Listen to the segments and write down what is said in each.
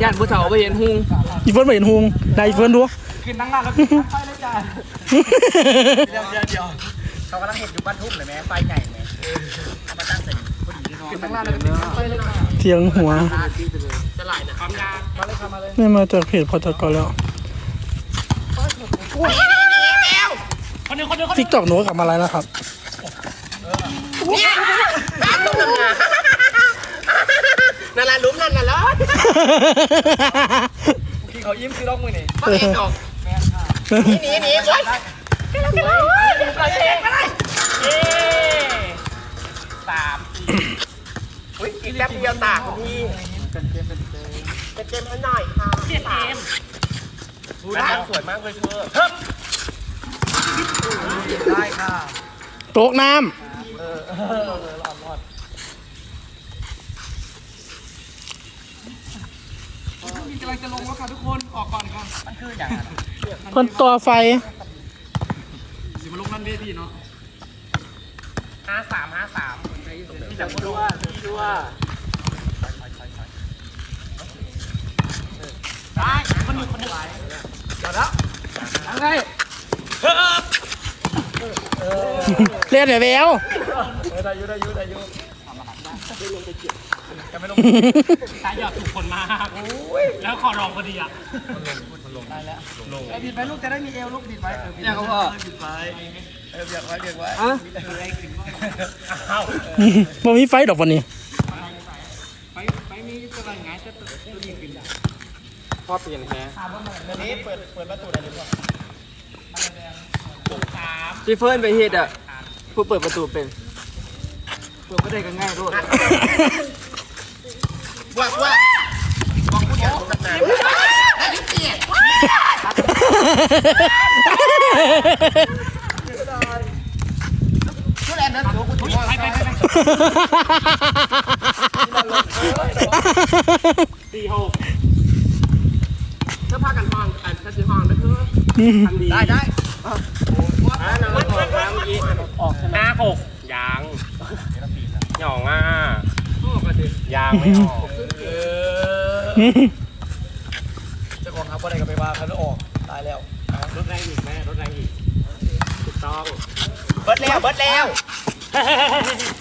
ย่านผู้เฒ่าไปเห็นหุงอีเฟิร์นไปเห็นหุงได้อีเฟิร์นดูขึ้นนั่งหน้าแล้วขึ้นไฟเลยจ้าเดี๋ยวเดี๋ยวเดี๋ยวเขากำลังเห็นอยู่บ้านทุ่งเลยแม่ไฟใหญ่ไหมเอามาตั้งใส่พอดีเนาะขึ้นนั่งหน้าแล้วขึ้นไฟเลยจ้าเสียงหัวสลายนะความยาวมาเลยค่ะมาเลยไม่มาจากเพจพอตกแล้วทิกตอกหนูก็กลับมาแล้วนะครับนั่น แหละลุ้มนั่นน่ะเหรอพี่เขายิ้มคือร้องมือนี่มาเองดอกหนีหนีหนีโอ๊ยสามสี่อุ้ยอีกแป๊บเดียวตากคุณพี่เป็นเกมเป็นเกมเป็นเกมให้หน่อยค่ะเกมดูด้านสวยมากเลยเธอเฮ้ยได้ค่ะโต๊ะน้พี่ กำลังจะลงแล้วค่ะทุกคน ออกก่อนค่ะมันคืออย่างนั้นำเพิ่นต่อไฟสิมาลงนั่นเวทีเนาะห้าสามห้าสามที่จะพูดว่าที่ด้วยได้คนหนึ่งคนหนึ่งทั้งไงเรียนหน่อยแววได้ยุได้ยุได้ยุ ตายหยอดถูกคนมากแล้วขอรองพอดีอะไอ้บิดไปลูกจะได้มีเอวลูกบิดไว้เออเนี่ยเขาพ่อบิดไว้เออเบียกไว้เบียกไว้อะอ้าวมันมีไฟดอกวันนี้ไปไปมีจะอะไรไงจะตัวนี้ขึ้นพ่อเปลี่ยนแฮะนี้เปิดเปิดประตูได้หรือเปล่าสามพี่เฟิร์นไปเฮ็ดอะผู้เปิดประตูเป็น เปิดไม่ได้ก็ง่ายด้วยว่าว่าบอกพูดอย่างนั้นนะพูดแอนนะสูงคุณไปไปไปสี่หกเสื้อผ้ากันห้องอันกระสีห้องนะเธอได้ได้อ่าน้ำมันออกมาเมื่อกี้ออกห้าหกยาง หย่องอะยางไม่ออกเจ้าของครับว่าอะไรก็ไปว่าเขาจะออกตายแล้วรถแรงอีกแม่รถแรงอีกถูกต้องเบิดแล้วเบิดแล้ว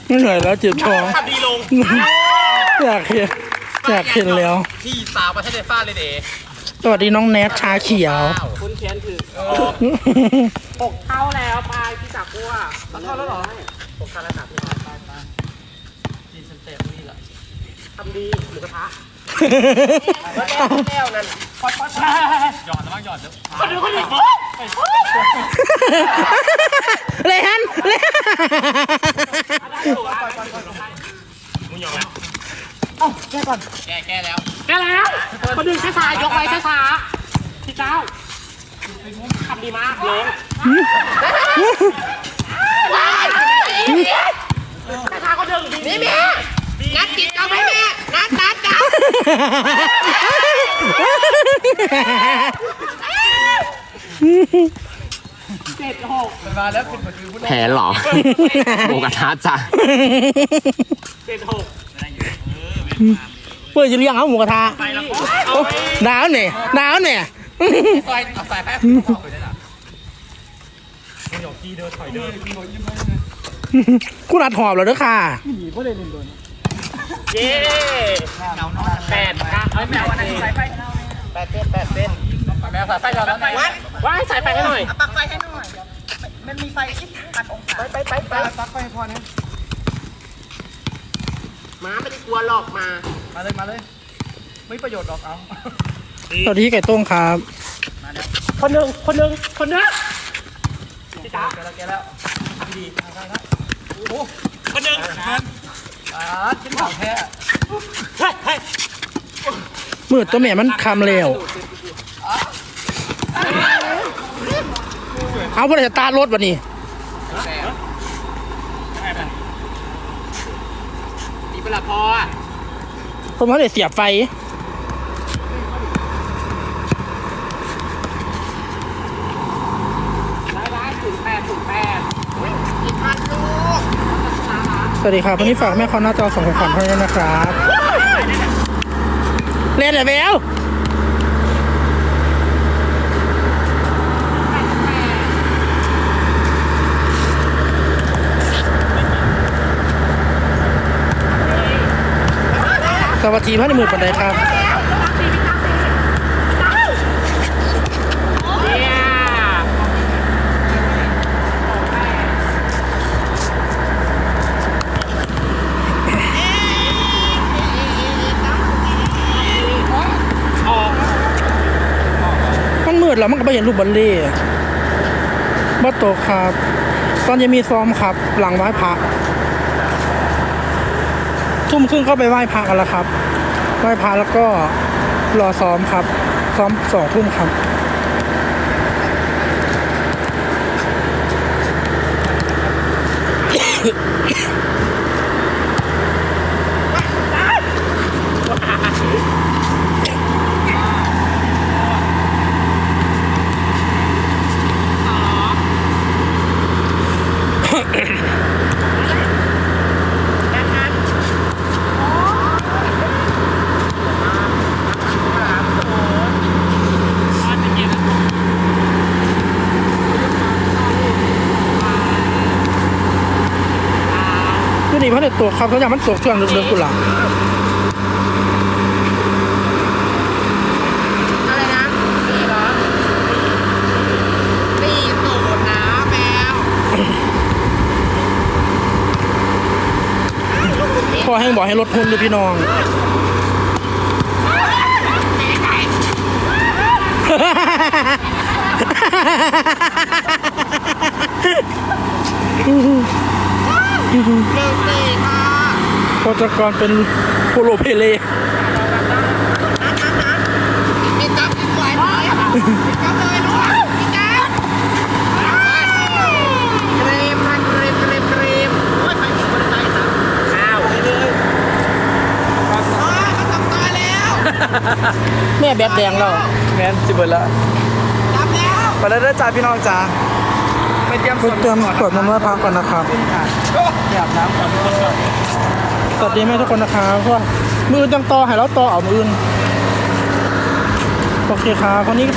ไม่เหนื่อยแล้วเจ็บท้องขับดีลงอยากเห็นอยากเห็นแล้ว ที่สาวประเทศเนฟ้าเลยเด๋สวัสดีน้องแนทชาเขียว คุณเขียนถือหกเท่าแล้วปลายที่จับกัวตัดเข้าแล้วเหรอหกเท่าแล้วจับกิ นเต็มนี่แหละทำดีหมูกระทะเบิดแล้วเบิดแล้วนั่นปอดปอดหยอดแล้วบ้างหยอดแล้วคนดูคนดูเลยฮันเลยฮันมึงหยอดแล้วเอ้าแก้ก่อน แก้แก้แล้ว แก้แล้วคนดึงช้าๆยกไปช้าๆพี่เจ้าทำดีมากลงช้าๆก็ดึงนี่แม่ นัดจิตเอาไหมแม่นัดนัดนัดมันมาแล้วขึ้นมาคือผู้แผนเหรอหมูกระทะจ้ะเจ็ดหกเปิดจะเลี้ยงเอาหมูกระทะไปแล้วโอ้ดาวเนี่ยดาวเนี่ย ซอยเอาสายแพ้เข้าไปได้หรอกูรัดหอบแล้วเด้อค่ะเย้ แปดค่ะเอ้ยแมววันนั้นสายไฟแปดเส้นแปดเส้นแมวสายไฟเราแล้วไงวัดว้ายสายไฟให้หน่อยปักไฟให้หน่อย มันมีไฟที่ตัดองศา ไปไปไปไปปักไฟพอนะม้าไม่ได้กลัวหรอกมา มาเลยมาเลย ไม่ประโยชน์หรอกเอาสวัสดีไก่ต้งครับ คนหนึ่งคนหนึ่งคนหนึ่งแกแล้วแกแล้วดีๆได้แล้วโอ้โหคนหนึ่ง อ่าชิ้นของแท้เฮ้ยเฮ้ยมืดตัวแม่มันคำเร็วเอาบริษัทตาร์ทรถวันนี้มีเวลาพออะผมเขาเลยเสียบไฟ ได้ได้ศูนย์แปดศูนย์แปด สวัสดีครับวันนี้ฝากแม่คอนหน้าจอส่งของขวัญให้ด้วยนะครับเล่นเลยแมวสวัสดีพระในมือปันไดครับ เนี่ย มันมื ดแล้วมันก็ไม่เห็นรูปบอลเล่บัตโตกครับ ตอนจะมีซ้อมครับ หลังไหว้พระทุ่มครึ่งเข้าไปไหว้พระกันแล้วครับ ไหว้พระแล้วก็รอซ้อมครับ ซ้อมสองทุ่มครับ ก็ดีเพราะในตัวครับเขาอยากมันตกช่วงเดือนกุหลาบอะไรนะสี่เหรอสี่สูตรนะแมวพ่อให้บอกให้ลดทุนด้วยพี่น้องหนึ่งสี่ค่ะ โปรตกรเป็นโปโลเพเลมีจับมีสวยเลยจับเลยลูกมีจับเกรมมันเกรมเกรมเกรมโอ้ยไปถึงบริษัทอะอ้าวไปเลยอ๋อเขาทำตายแล้วแม่แบบแดงแล้วแมนจิบเบิร์ละจับแล้วไปแล้วจ้าพี่น้องจ้าไปเตรียมไปเตรียมกดน้ำมันพักก่อนนะครับอยากน้ำก่อน สวัสดีแม่ทุกคนนะครับว่ามือจังต่อให้เราต่อเอามืออื่นโอเคครับคนนี้